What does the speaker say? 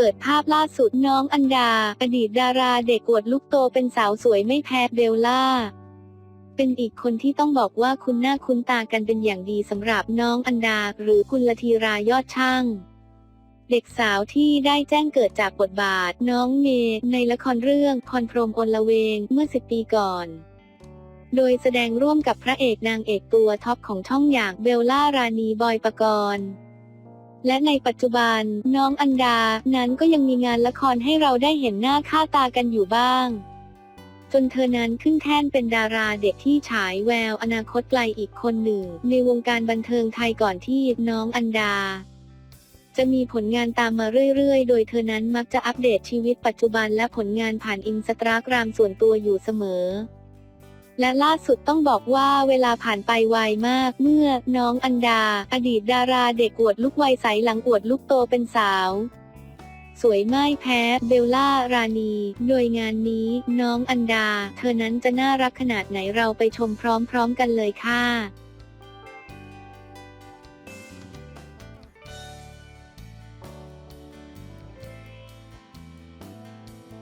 เปิดภาพล่าสุดน้องอันดา อดีตดาราเด็กอวดลูกโตเป็นสาวสวยไม่แพ้เบลล่า เป็นอีกคนที่ต้องบอกว่าคุณหน้าคุ้นตากันเป็นอย่างดีสำหรับน้องอันดา หรือกุลธีรายอดช่าง เด็กสาวที่ได้แจ้งเกิดจากบทบาทน้องเมย์ในละครเรื่องพรพรมอลเวงเมื่อสิบปีก่อนโดยแสดงร่วมกับพระเอกนางเอกตัวท็อปของช่องอย่างเบลล่ารานีบอยปกรณ์ และในปัจจุบัน น้องอันดา นั้นก็ยังมีงานละครให้เราได้เห็นหน้าค่าตากันอยู่บ้าง จนเธอนั้นขึ้นแท่นเป็นดาราเด็กที่ฉายแววอนาคตไกลอีกคนหนึ่ง ในวงการบันเทิงไทยก่อนที่น้องอันดาจะมีผลงานตามมาเรื่อยๆ โดยเธอนั้นมักจะอัปเดตชีวิตปัจจุบันและผลงานผ่านอินสตาแกรมส่วนตัวอยู่เสมอ และล่าสุดต้องบอกว่าเวลาผ่านไปไวมาก เมื่อน้องอันดา อดีตดาราเด็กอวดลูกวัยใสหลังอวดลูกโตเป็นสาว สวยไม่แพ้เบลล่ารานีโดยงานนี้น้องอันดา เธอนั้นจะน่ารักขนาดไหนเราไปชมพร้อมๆกันเลยค่ะ